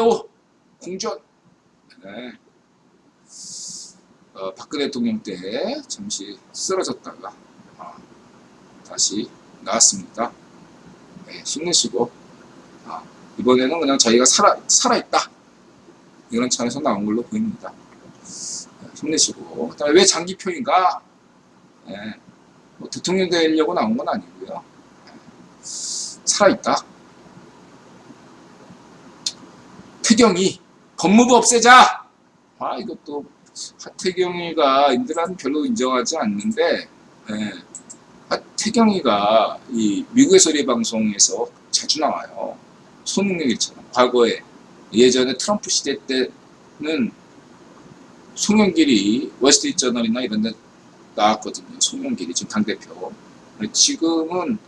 김태호 공전. 네. 어, 박근혜 대통령 때 잠시 쓰러졌다가 아, 다시 나왔습니다. 네, 힘내시고 아, 이번에는 그냥 저희가 살아 살아있다 이런 차에서 나온 걸로 보입니다. 네, 힘내시고 그다음에 왜 장기표인가? 네, 뭐 대통령 되려고 나온 건 아니고요. 네, 살아있다. 태경이 법무부 없애자. 아 이것도 하태경이가 인들한 별로 인정하지 않는데 예, 하태경이가 이 미국의 소리 방송에서 자주 나와요. 손흥민일처럼 과거에 예전에 트럼프 시대 때는 송영길이 월스트리트 저널이나 이런 데 나왔거든요. 송영길이 지금 당대표. 지금은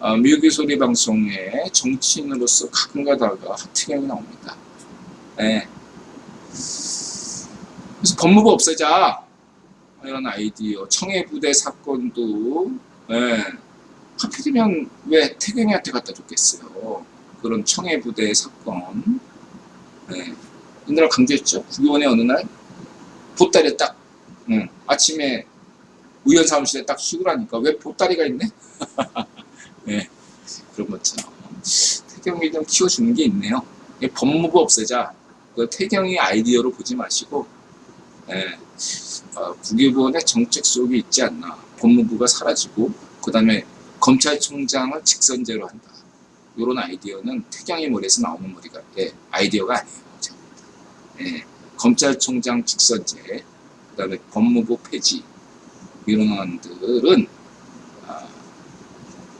어, 미국의 소리 방송에 정치인으로서 가끔 가다가 하태경이 나옵니다. 예. 그래서 법무부 없애자 이런 아이디어 청해부대 사건도 예. 하필이면 왜 태경이한테 갖다 줬겠어요 그런 청해부대 사건 예. 옛날에 강조했죠 국회의원의 어느 날 보따리에 딱 응. 아침에 의원 사무실에 딱 라니까 왜 보따리가 있네 예. 그런 것처럼 태경이 좀 키워주는 게 있네요 이 법무부 없애자 그 태경이 아이디어로 보지 마시고 예, 어, 국회의원의 정책 속에 있지 않나. 법무부가 사라지고 그 다음에 검찰총장을 직선제로 한다. 이런 아이디어는 태경의 머리에서 나오는 머리가 예, 아이디어가 아니에요. 예, 검찰총장 직선제, 그 다음에 법무부 폐지 이런 안들은 아,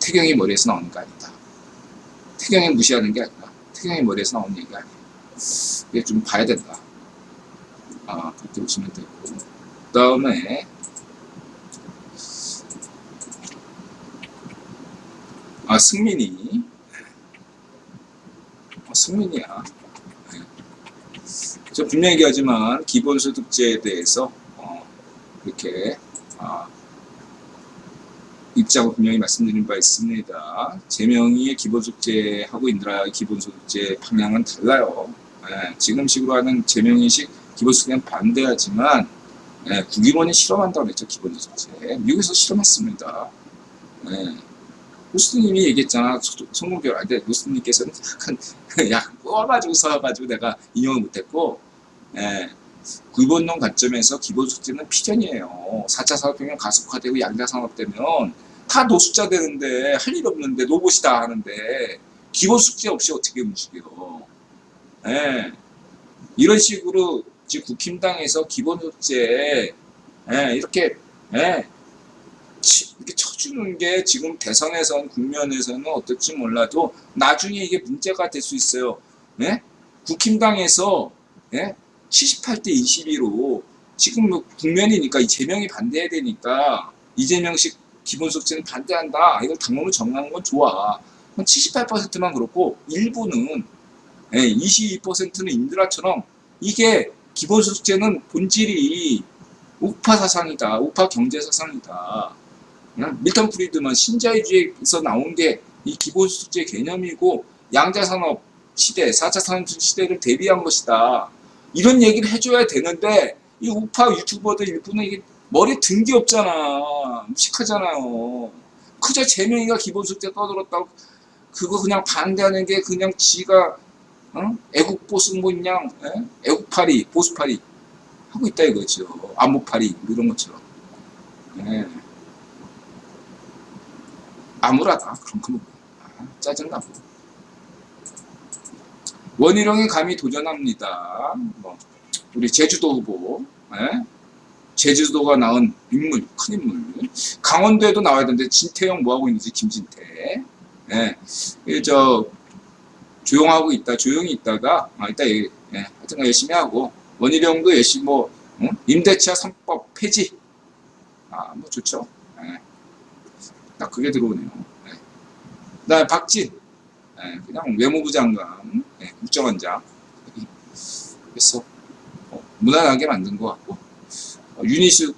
태경의 머리에서 나오는 게 아니다. 태경이 무시하는 게 아니라 태경의 머리에서 나오는 얘기가 아니에요. 이게 좀 봐야 된다. 아, 그렇게 보시면 되고. 그 다음에, 아, 승민이. 어, 승민이야. 네. 저 분명히 얘기하지만, 기본소득제에 대해서, 어, 이렇게, 아, 입장을 분명히 말씀드린 바 있습니다. 재명이의 기본소득제하고 인드라의 기본소득제 방향은 달라요. 예, 지금 식으로 하는 재명이식 기본소득에는 반대하지만 예, 국임원이 실험한다고 그랬죠 기본소득제 미국에서 실험했습니다. 예, 루스님이 얘기했잖아 성공결 안돼 루스님께서는 약간 약 꼬아가지고 서가지고 내가 인용을 못했고 예, 구본론 관점에서 기본소득제는 필연이에요. 4차 산업혁명 가속화되고 양자 산업되면 다 노숙자 되는데 할 일 없는데 로봇이다 하는데 기본소득제 없이 어떻게 움직여 예, 이런 식으로 지금 국힘당에서 기본소득제 예, 이렇게 예, 치, 이렇게 쳐주는 게 지금 대선에선 국면에서는 어떨지 몰라도 나중에 이게 문제가 될 수 있어요. 예? 국힘당에서 예? 78대 22로 지금 뭐 국면이니까 이재명이 반대해야 되니까 이재명식 기본소득제는 반대한다. 이걸 당론으로 정하는 건 좋아. 78%만 그렇고 일부는 예, 22%는 인드라처럼 이게 기본소득제는 본질이 우파 사상이다. 우파 경제 사상이다. 응? 밀턴 프리드만 신자유주의에서 나온 게 이 기본소득제 개념이고 양자산업 시대, 4차 산업 시대를 대비한 것이다. 이런 얘기를 해줘야 되는데 이 우파 유튜버들 일부는 이게 든게 없잖아. 무식하잖아요. 그저 재명이가 기본소득제 떠들었다고 그거 그냥 반대하는 게 그냥 지가 어? 애국 보수 뭐 그냥 에? 애국파리 보수파리 하고 있다 이거죠 암묵파리 뭐 이런 것처럼 예. 암울하다 그럼 그만 아, 짜증나고 원희룡이 감히 도전합니다 뭐 우리 제주도 후보 예? 제주도가 낳은 인물 큰 인물 강원도에도 나와야 되는데 진태영 뭐하고 있는지 김진태 예. 저 조용하고 있다, 조용히 있다가, 아, 이따 얘기, 예, 하여튼 열심히 하고, 원희룡도 열심히 뭐, 응? 임대차 3법 폐지. 아, 뭐 좋죠. 예. 딱 그게 들어오네요. 예. 그 다음에 박진. 예, 그냥 외무부 장관, 예, 국정원장. 그래서, 어, 무난하게 만든 것 같고, 어, 유니스